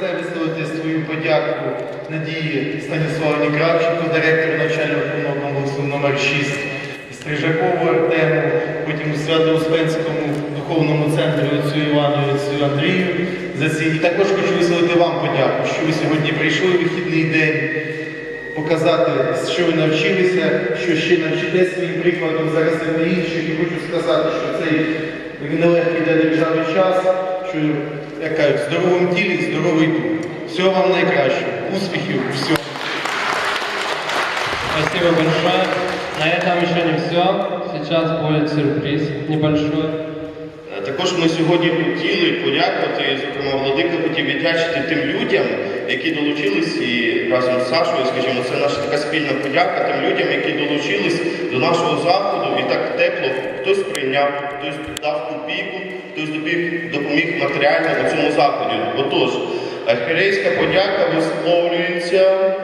це висловити свою подяку Надії Станіславівні Кравченко, директору навчального комунального вузу номер 6 Стрижакову Артему, потім Свято-Успенському духовному центру отцю Івану і отцю Андрію за ці. І також хочу висловити вам подяку, що ви сьогодні прийшли у вихідний день показати, що ви навчилися, що ще навчитесь своїм прикладом зараз і на інших. І хочу сказати, що цей нелегкий для держави час, що, як кажуть, в здоровому тілі, здоровий дух. Всього вам найкращого, успіхів всьому. Спасибо большое. На этом еще не все. Сейчас будет сюрприз небольшой. Також ми сьогодні хотіли подякувати, зокрема, Владика хотів віддячити тим людям, які долучились і разом з Сашою, скажімо, це наша така спільна подяка тим людям, які долучились до нашого заходу і так тепло. Хтось прийняв, хтось дав копійку, хтось допоміг, матеріально у цьому заході. Отож, архірейська подяка висловлюється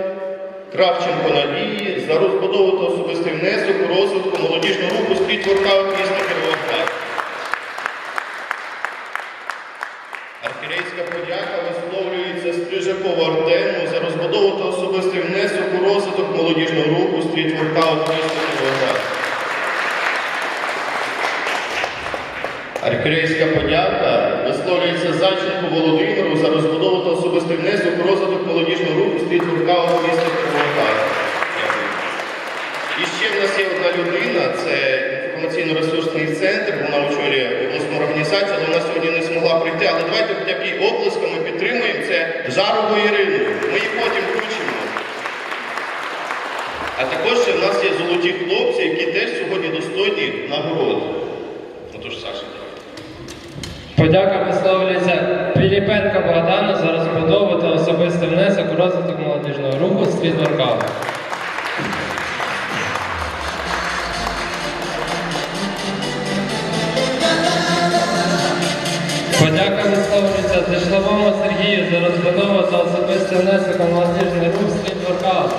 Кравченко Надії за розбудову та особистий внесок у розвитку молодіжного руху стріт воркаут міста Кіровоград. Архірейська подяка висловлюється Стрижакову Артему за розбудову та особистий внесок у розвиток молодіжного руху стріт воркаут міста Кіровоград. Архірейська подяка висловлюється Зайченку Володимиру за розбудову та особистий внесок у розвиток молодіжного руху стріт воркаут міста Кіровоград. І ще в нас є одна людина, це інформаційно-ресурсний центр, але вона сьогодні не змогла прийти. Але давайте хоча б її оплесками підтримуємо. Це Жарову Ірину. Ми її потім включимо. А також ще в нас є золоті хлопці, які теж сьогодні достойні нагород. Отож, Саша, давай. Подяка висловлюється Піліпенка Богдану за розбудову та особистий внесок у розвиток молодіжного руху «Стріт Воркаут». Особистий внесок у молодіжний рух «Стріт Воркаут».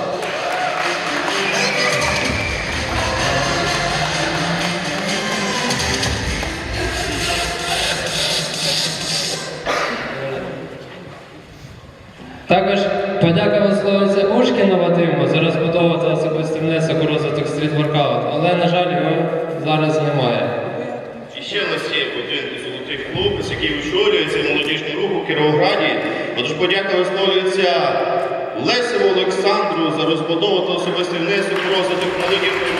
Також подяка висловлюється Ушкіну Вадиму за розбудову та особистий внесок у розвиток стріт-воркаут, але, на жаль, його зараз немає. І ще в нас є один золотий хлопець, який очолює цей молодіжний рух у Кіровограді. Отож подяка висловлюється Лесеву Олександру за розбудову та особистий внесок розвиток руху.